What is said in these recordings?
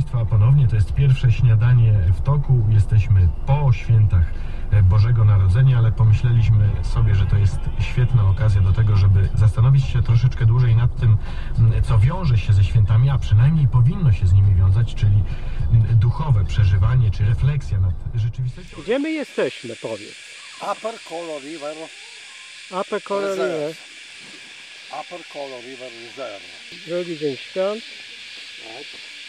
Państwa, ponownie to jest pierwsze śniadanie w toku. Jesteśmy po świętach Bożego Narodzenia, ale pomyśleliśmy sobie, że to jest świetna okazja do tego, żeby zastanowić się troszeczkę dłużej nad tym, co wiąże się ze świętami, a przynajmniej powinno się z nimi wiązać, czyli duchowe przeżywanie czy refleksja nad rzeczywistością. Gdzie my jesteśmy, powiedz? Upper Colo River, Upper Color River, Upper Colo River Reserve. drugi dzień świąt.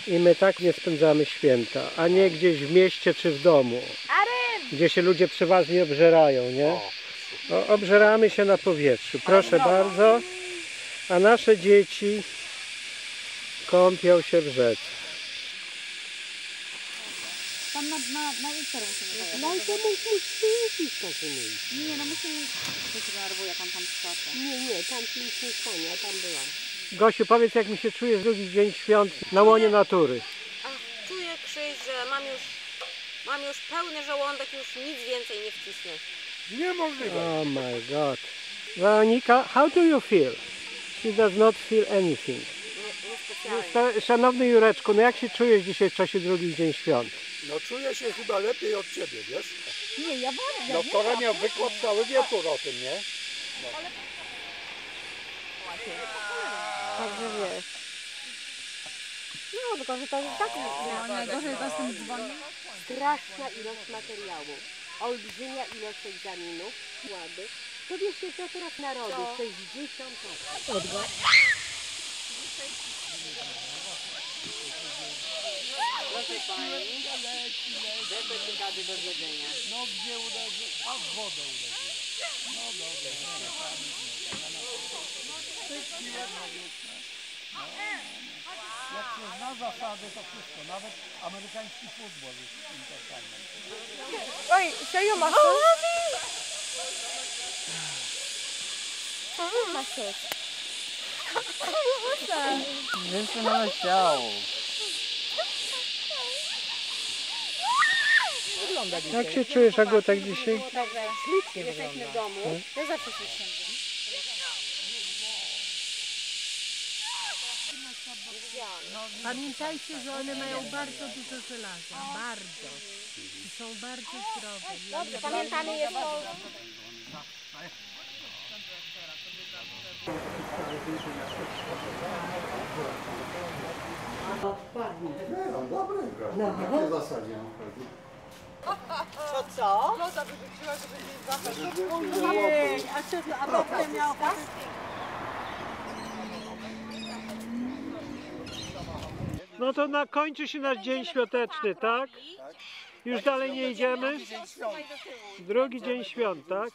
I my tak nie spędzamy święta, a nie gdzieś w mieście czy w domu, gdzie się ludzie przeważnie obżerają, nie? O, obżeramy się na powietrzu, proszę bardzo. A nasze dzieci kąpią się w rzece. Tam na, na, na Inter musimy. No i to takim miejscu. Nie, no musimy... To się denerwuje, jak on tam skacze. Nie, nie, tam się nic nie stanie, ja tam byłam. Gosiu, powiedz jak mi się czuje drugi dzień świąt na łonie natury. Ach, czuję Krzyś, że mam już, mam już pełny żołądek, już nic więcej nie wcisnę. Niemożliwe. Oh my god. Weronika, how do you feel? She does not feel anything. Niespecjalnie. Szanowny Jureczku, no jak się czujesz dzisiaj w czasie drugi dzień świąt? No czuję się chyba lepiej od ciebie, wiesz? Nie, ja bardzo. No wczoraj miał wykład cały wieczór o tym, nie? Także wiesz. No, tylko że to jest tak... No, najgorzej to z tym dzwoniem. Straszna ilość materiału, olbrzymia ilość egzaminów, łaby. To wiesz, co teraz narodu, 60 osób. Proszę pani, do zjedzenia. No gdzie uderzy? A w wodę uderzy. No dobrze. Jak się zna zasady, to wszystko. Nawet amerykański futbol jest entertainment. Oj, serio masz Jak się czujesz, Agutek, dzisiaj? Ślicznie Jesteśmy w domu. Ja zawsze ślicznie. Pamiętajcie, że one mają bardzo dużo żelaza, bardzo. I są bardzo zdrowe. Dobrze, pamiętamy jest to... No dobry No. W jakiej zasadzie on chodzi? No to na kończy się nasz dzień świąteczny, tak? Już dalej nie idziemy? Drugi dzień świąt, tak?